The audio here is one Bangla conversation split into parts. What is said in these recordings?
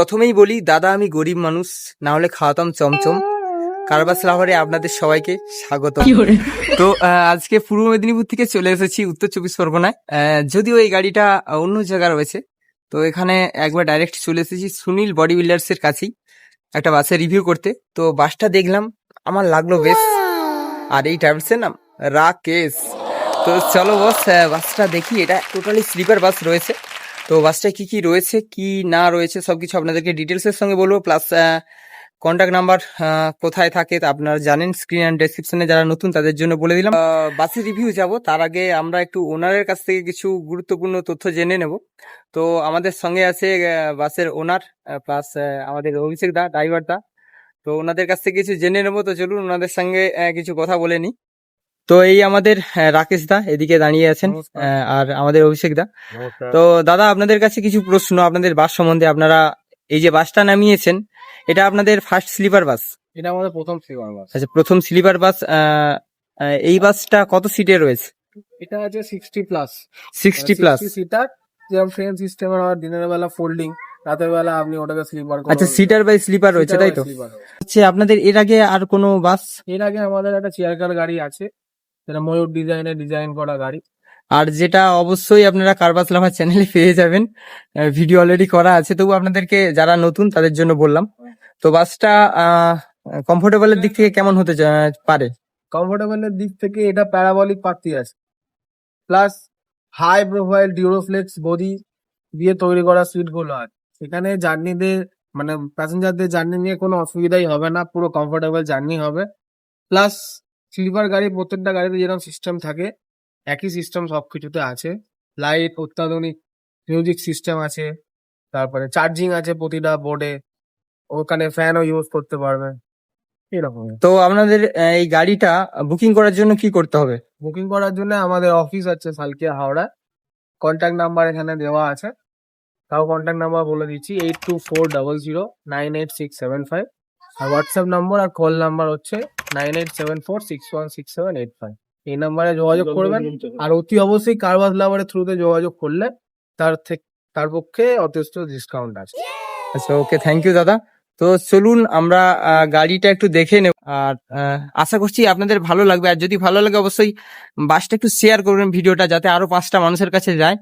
প্রথমেই বলি দাদা আমি গরিব মানুষ না হলে খাওয়াতাম চমচম। কারবাস লাভারে আপনাদের সবাইকে স্বাগত তো আজকে পূর্ব মেদিনীপুর থেকে চলে এসেছি উত্তর চব্বিশ পরগনায়। যদিও এই গাড়িটা অন্য জায়গায় রয়েছে তো এখানে একবার ডাইরেক্ট চলে এসেছি সুনীল বডি বিল্ডার্স এর কাছেই একটা বাসের রিভিউ করতে। তো বাসটা দেখলাম আমার লাগল বেশ। আর এই ট্রাভেলসের নাম রাকেশ। তো চলো বস বাসটা দেখি এটা টোটালি স্লিপার বাস রয়েছে। তো বাসটায় কি কি রয়েছে, কি না রয়েছে, সবকিছু আপনাদেরকে ডিটেলস এর সঙ্গে বলব। প্লাস কন্ট্যাক্ট নাম্বার কোথায় থাকে তা আপনারা জানেন স্ক্রিন অ্যান্ড ডেসক্রিপশনে যারা নতুন তাদের জন্য বলে দিলাম। বাসের রিভিউ যাব, তার আগে আমরা একটু ওনারের কাছ থেকে কিছু গুরুত্বপূর্ণ তথ্য জেনে নেব। তো আমাদের সঙ্গে আছে বাসের ওনার প্লাস আমাদের অভিষেক দা ড্রাইভার দা। তো ওনাদের কাছ থেকে কিছু জেনে নেব, তো চলুন ওনাদের সঙ্গে কিছু কথা বলে নিই। তো এই আমাদের রাকেশ দা এদিকে দাঁড়িয়ে আছেন আর আমাদের অভিষেক দা। তো দাদা আপনাদের কাছে কিছু প্রশ্ন আপনাদের বাস সম্বন্ধে আপনারা এই যে বাসটা নামিয়েছেন এটা আপনাদের ফার্স্ট স্লিপার বাস এটা আমাদের প্রথম সিগার বাস আচ্ছা প্রথম স্লিপার বাস এই বাসটা কত সিটে রয়েছে? এটা আছে sixty plus sixty plus seater যেরকম ট্রেন সিস্টেমের হয় দিনের বেলা ফোল্ডিং রাতের বেলা আপনি ওটাকে স্লিপার আচ্ছা সিটার বাই স্লিপার রয়েছে তাই তো? আচ্ছা আপনাদের এর আগে আর কোনো বাসের আগে আমাদের একটা চেয়ার কার গাড়ি আছে যেটা ময়ূর ডিজাইনের ডিজাইন করা গাড়ি। আর যেটা অবশ্যই আপনারা কারবাস লাভার চ্যানেলে পেয়ে যাবেন। ভিডিও অলরেডি করা আছে। তবু আপনাদেরকে যারা নতুন তাদের জন্য বললাম। তো বাসটা কমফোর্টেবলের দিক থেকে কেমন হতে পারে? কমফোর্টেবলের দিক থেকে এটা প্যারাবলিক পাত্তি আছে। Plus high profile Duroflex body দিয়ে তৈরি করা সিটগুলো আছে সেখানে জার্নিদের মানে প্যাসেঞ্জারদের জার্নি নিয়ে কোনো অসুবিধাই হবে না। পুরো কমফোর্টেবল জার্নি হবে। প্লাস স্লিপার গাড়ি প্রত্যেকটা গাড়িতে যেরকম সিস্টেম থাকে একই সিস্টেম সব কিছুতে আছে। লাইট অত্যাধুনিক মিউজিক সিস্টেম আছে তারপরে চার্জিং আছে প্রতিটা বোর্ডে ওখানে ফ্যানও ইউজ করতে পারবে এরকম। তো আপনাদের এই গাড়িটা বুকিং করার জন্য কি করতে হবে? বুকিং করার জন্য আমাদের অফিস আছে সালকিয়া হাওড়া। কন্ট্যাক্ট নাম্বার এখানে দেওয়া আছে। তাও কন্ট্যাক্ট নাম্বার বলে দিচ্ছি eight two four double zero nine eight six seven five আর হোয়াটসঅ্যাপ নম্বর আর কল নাম্বার হচ্ছে nine eight seven four six one six seven eight five এই নাম্বারে যোগাযোগ করবেন। আর অতি অবশ্যই কারবাস লাভারের থ্রুতে যোগাযোগ করলে তার থেকে তার পক্ষে যথেষ্ট ডিসকাউন্ট আছে। আচ্ছা ওকে থ্যাংক ইউ দাদা। তো চলুন আমরা গাড়িটা একটু দেখে নেব। আর আহ, আশা করছি আপনাদের ভালো লাগবে। আর যদি ভালো লাগে অবশ্যই বাসটা একটু শেয়ার করবেন ভিডিওটা যাতে আরও পাঁচটা মানুষের কাছে যায়।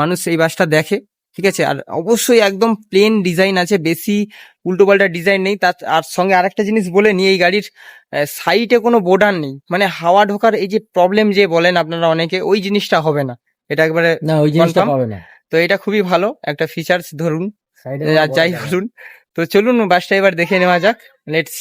মানুষ এই বাসটা দেখে। ঠিক আছে? আর অবশ্যই একদম প্লেন ডিজাইন আছে বেশি উল্টো পাল্টা ডিজাইন নেই। তার আর সঙ্গে আরেকটা জিনিস বলে নি এই গাড়ির সাইডে কোনো বোর্ডার নেই। মানে হাওয়া ঢোকার এই যে প্রবলেম যে বলেন আপনারা অনেকে ওই জিনিসটা হবে না। এটা একবারে না ওই জিনিসটা পাবে না। তো এটা খুবই ভালো একটা ফিচার্স ধরুন। আর যাই বলুন। তো চলুন বাসটা এবার দেখে নেওয়া যাক। লেটস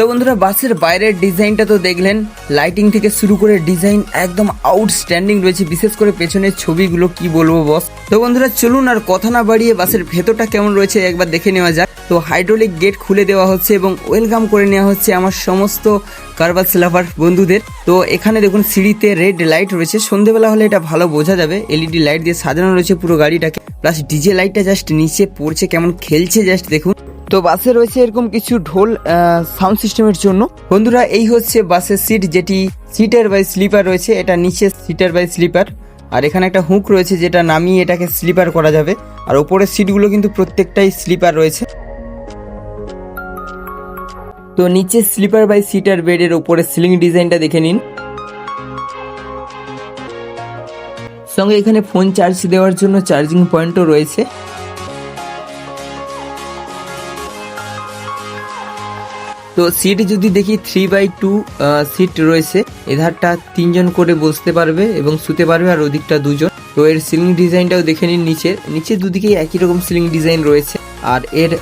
তো বন্ধুরা, বাসের বাইরের ডিজাইনটা তো দেখলেন। লাইটিং থেকে শুরু করে ডিজাইন একদম আউটস্ট্যান্ডিং রয়েছে। বিশেষ করে পেছনের ছবিগুলো কি বলব বস তো বন্ধুরা, চলুন আর কথা না বাড়িয়ে বাসের ভেতরটা কেমন রয়েছে একবার দেখে নেওয়া যাক। তো হাইড্রোলিক গেট খুলে দেওয়া হচ্ছে এবং ওয়েলকাম করে নেওয়া হচ্ছে আমার সমস্ত কারবাস লাভার বন্ধুদের। তো এখানে দেখুন, সিঁড়িতে রেড লাইট রয়েছে। সন্ধেবেলা হলে এটা ভালো বোঝা যাবে। এলইডি লাইট দিয়ে সাজানো রয়েছে পুরো গাড়িটাকে। প্লাস ডিজে লাইটটা জাস্ট নিচে পড়ছে, কেমন খেলছে জাস্ট দেখুন। তো বাসে রয়েছে এরকম কিছু ঢোল সাউন্ড সিস্টেমের জন্য। বন্ধুরা, এই হচ্ছে বাসের সিট যেটি সিটার বাই স্লিপার রয়েছে। এটা নিচে সিটার বাই স্লিপার আর এখানে একটা হুক রয়েছে, যেটা নামিয়ে এটাকে স্লিপার করা যাবে। আর ওপরের সিটগুলো কিন্তু প্রত্যেকটাই স্লিপার রয়েছে। তো নিচে স্লিপার বাই সিটার বেডের ওপরে সিলিং ডিজাইনটা দেখে নিন। সঙ্গে এখানে ফোন চার্জ দেওয়ার জন্য চার্জিং পয়েন্টও রয়েছে। তো সিট যদি দেখি থ্রি বাই টু সিট রয়েছে, এধারটা তিনজন করে বসতে পারবে এবং শুতে পারবে আর ওদিকটা দুজন। তো এর সিলিং ডিজাইনটাও দেখে নিন নিচে। নিচে দুদিকেই একই রকম সিলিং ডিজাইন রয়েছে। আর এর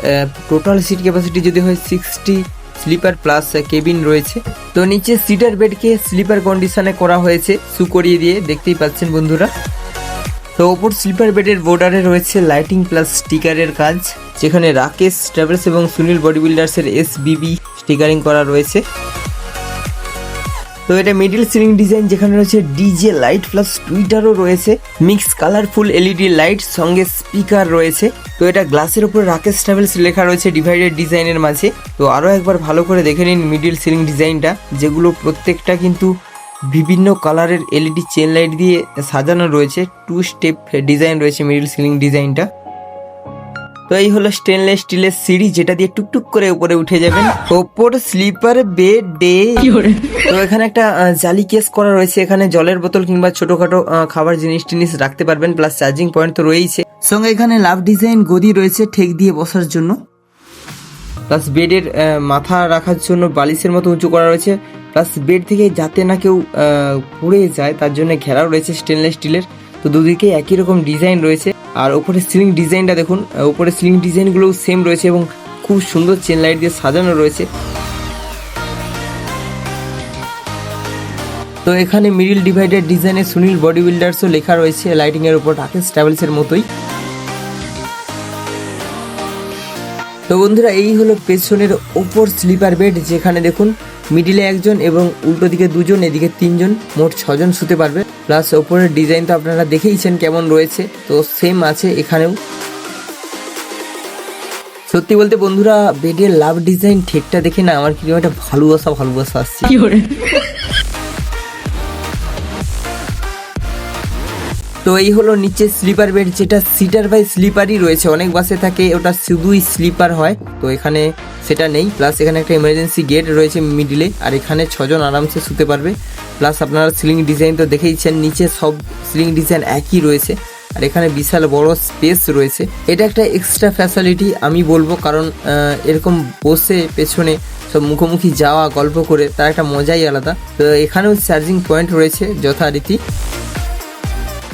টোটাল সিট ক্যাপাসিটি যদি হয় সিক্সটি স্লিপার প্লাস কেবিন রয়েছে। তো নিচে সিটার বেডকে স্লিপার কন্ডিশনে করা হয়েছে, সু করিয়ে দিয়ে। দেখতেই পাচ্ছেন বন্ধুরা। তো ওপর স্লিপার বেডের বর্ডারে রয়েছে লাইটিং প্লাস স্টিকারের কাজ, যেখানে রাকেশ ট্রাভেলস এবং সুনীল বডি বিল্ডার্সের এস বিবি স্টিকারিং করা রয়েছে। তো এটা মিডিল সিলিং ডিজাইন, যেখানে রয়েছে ডিজে লাইট প্লাস টুইটারও রয়েছে। মিক্স কালারফুল এলইডি লাইট, সঙ্গে স্পিকার রয়েছে। তো এটা গ্লাসের উপর রাকেশ ট্রাভেলস লেখা রয়েছে ডিভাইডেড ডিজাইনের মাঝে। তো আরও একবার ভালো করে দেখে নিন মিডিল সিলিং ডিজাইনটা, যেগুলো প্রত্যেকটা কিন্তু বিভিন্ন কালারের এলইডি চেন লাইট দিয়ে সাজানো রয়েছে। টু স্টেপ ডিজাইন রয়েছে মিডিল সিলিং ডিজাইনটা তো এই হলো স্টেনলেস স্টিলের সিঁড়ি যেটা দিয়ে টুকটুক করে উপরে উঠে যাবেন। ওপর স্লিপার বেড ডে তো এখানে একটা জালি কেস করা রয়েছে। এখানে জলের বোতল কিংবা ছোটখাটো খাবার জিনিস টিনিস রাখতে পারবেন প্লাস চার্জিং পয়েন্ট তো রয়েছে সঙ্গে এখানে লাভ ডিজাইন গদি রয়েছে ঠেক দিয়ে বসার জন্য। প্লাস বেডের মাথা রাখার জন্য বালিশের মতো উঁচু করা রয়েছে। প্লাস বেড থেকে যাতে না কেউ পড়ে যায়, তার জন্য ঘেরাও রয়েছে স্টেনলেস স্টিলের তো দুদিকে একই রকম ডিজাইন রয়েছে। আর ওপরে সিলিং ডিজাইনটা দেখুন ওপরে সিলিং ডিজাইনগুলোও সেম রয়েছে এবং খুব সুন্দর চেন লাইট দিয়ে সাজানো রয়েছে। তো এখানে মিডিল ডিভাইডেড ডিজাইনে সুনীল বডি বিল্ডার্সও লেখা রয়েছে লাইটিং এর উপর রাকেশ ট্রাভেলস এর মতোই। তো বন্ধুরা, এই হলো পেছনের ওপর স্লিপার বেড, যেখানে দেখুন মিডিলে একজন এবং উল্টো দিকে দুজন, এদিকে তিনজন, মোট ছজন শুতে পারবে। প্লাস ওপরের ডিজাইন তো আপনারা দেখেইছেন কেমন রয়েছে, তো সেম আছে এখানেও। সত্যি বলতে বন্ধুরা, বেডের লাভ ডিজাইন, ঠেকটা দেখে না আমার কীরকম একটা ভালোবাসা ভালোবাসা আসছে। তো এই হলো নিচে স্লিপার বেড, যেটা সিটার বাই স্লিপারই রয়েছে। অনেক বাসে থাকে, ওটা শুধুই স্লিপার হয়। তো এখানে সেটা নেই, প্লাস এখানে একটা ইমার্জেন্সি গেট রয়েছে মিডিলে আর এখানে ছজন আরামসে শুতে পারবে। প্লাস আপনারা সিলিং ডিজাইন তো দেখেইছেন নিচে সব সিলিং ডিজাইন একই রয়েছে। আর এখানে বিশাল বড় স্পেস রয়েছে। এটা একটা এক্সট্রা ফ্যাসিলিটি আমি বলব, কারণ এরকম বসে পেছনে সব মুখোমুখি যাওয়া, গল্প করে, তার একটা মজাই আলাদা। তো এখানেও চার্জিং পয়েন্ট রয়েছে যথারীতি।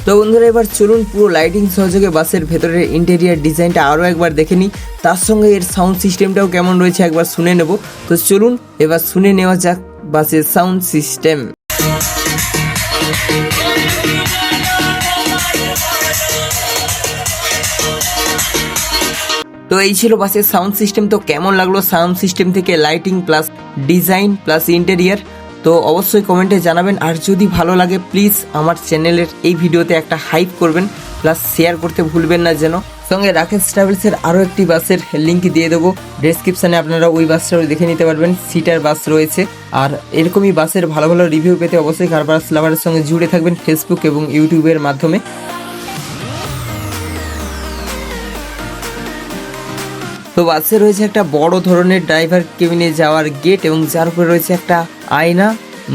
তো বন্ধুরা, এবার চলুন পুরো লাইটিং সহযোগে বাসের ভেতরের ইন্টেরিয়ার ডিজাইনটা আরও একবার দেখে নিই। তার সঙ্গে এর সাউন্ড সিস্টেমটাও কেমন রয়েছে একবার শুনে নেব। তো চলুন, এবার শুনে নেওয়া যাক বাসের সাউন্ড সিস্টেম তো এই ছিল বাসের সাউন্ড সিস্টেম তো কেমন লাগল সাউন্ড সিস্টেম থেকে lighting plus design plus interior তো অবশ্যই কমেন্টে জানাবেন। আর যদি ভালো লাগে প্লিজ আমার চ্যানেলের এই ভিডিওতে একটা হাইপ করবেন। প্লাস শেয়ার করতে ভুলবেন না যেন। সঙ্গে রাকেশ ট্রাভেলসের আরও একটি বাসের লিঙ্ক দিয়ে দেবো। ডেসক্রিপশানে আপনারা ওই বাসটাও দেখে নিতে পারবেন। সিটার বাস রয়েছে। আর এরকমই বাসের ভালো ভালো রিভিউ পেতে অবশ্যই কারবার লাভারের সঙ্গে জুড়ে থাকবেন ফেসবুক এবং ইউটিউবের মাধ্যমে। তো বাসে রয়েছে একটা বড় ধরনের ড্রাইভার কেবিনে যাওয়ার গেট এবং যার উপরে রয়েছে একটা আয়না,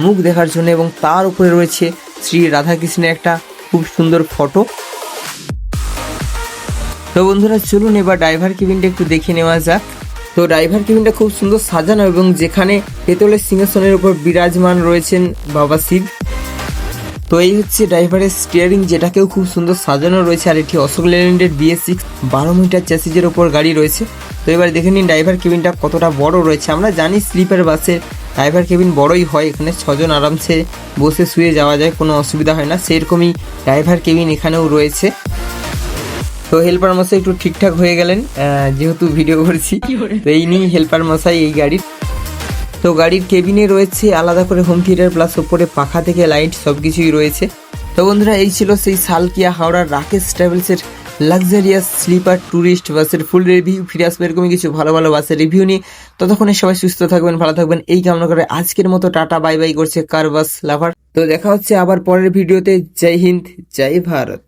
মুখ দেখার জন্য এবং তার উপরে রয়েছে শ্রী রাধাকৃষ্ণের একটা খুব সুন্দর ফটো। তো বন্ধুরা, চলুন এবার ড্রাইভার কেবিনটা একটু দেখে নেওয়া যাক। তো ড্রাইভার কেবিনটা খুব সুন্দর সাজানো এবং যেখানে পেতলের সিংহাসনের উপর বিরাজমান রয়েছেন বাবা শিব। তো এই হচ্ছে ড্রাইভারের স্টিয়ারিং যেটাকেও খুব সুন্দর সাজানো রয়েছে আর এটি অশোক লেল্যান্ডের বিএস সিক্স বারো মিটার চ্যাসিজের ওপর গাড়ি রয়েছে। তো এবার দেখে নিন ড্রাইভার কেবিনটা কতটা বড় রয়েছে। আমরা জানি স্লিপার বাসে ড্রাইভার কেবিন বড়ই হয় এখানে ছজন আরামসে বসে শুয়ে যাওয়া যায় কোনো অসুবিধা হয় না। সেরকমই ড্রাইভার কেবিন এখানেও রয়েছে। তো হেল্পার মশাই একটু ঠিকঠাক হয়ে গেলেন যেহেতু ভিডিও করছি। তো এই নিয়েই হেল্পার মশাই এই গাড়ির। তো গাড়ির কেবিনে রয়েছে আলাদা করে হোম থিয়েটার প্লাস ওপরে পাখা থেকে লাইট সব কিছুই রয়েছে। তো বন্ধুরা এই ছিল সেই সালকিয়া হাওড়ার রাকেশ ট্রাভেলসের লাক্সারিয়াস স্লিপার ট্যুরিস্ট বাসের ফুল রিভিউ ফিরে আসবে এরকমই কিছু ভালো ভালো বাসের রিভিউ নিয়ে ততক্ষণে সবাই সুস্থ থাকবেন, ভালো থাকবেন। এই কামনা করে আজকের মতো টাটা বাই বাই করছে কার বাস লাভার তো দেখা হচ্ছে আবার পরের ভিডিওতে। জয় হিন্দ, জয় ভারত।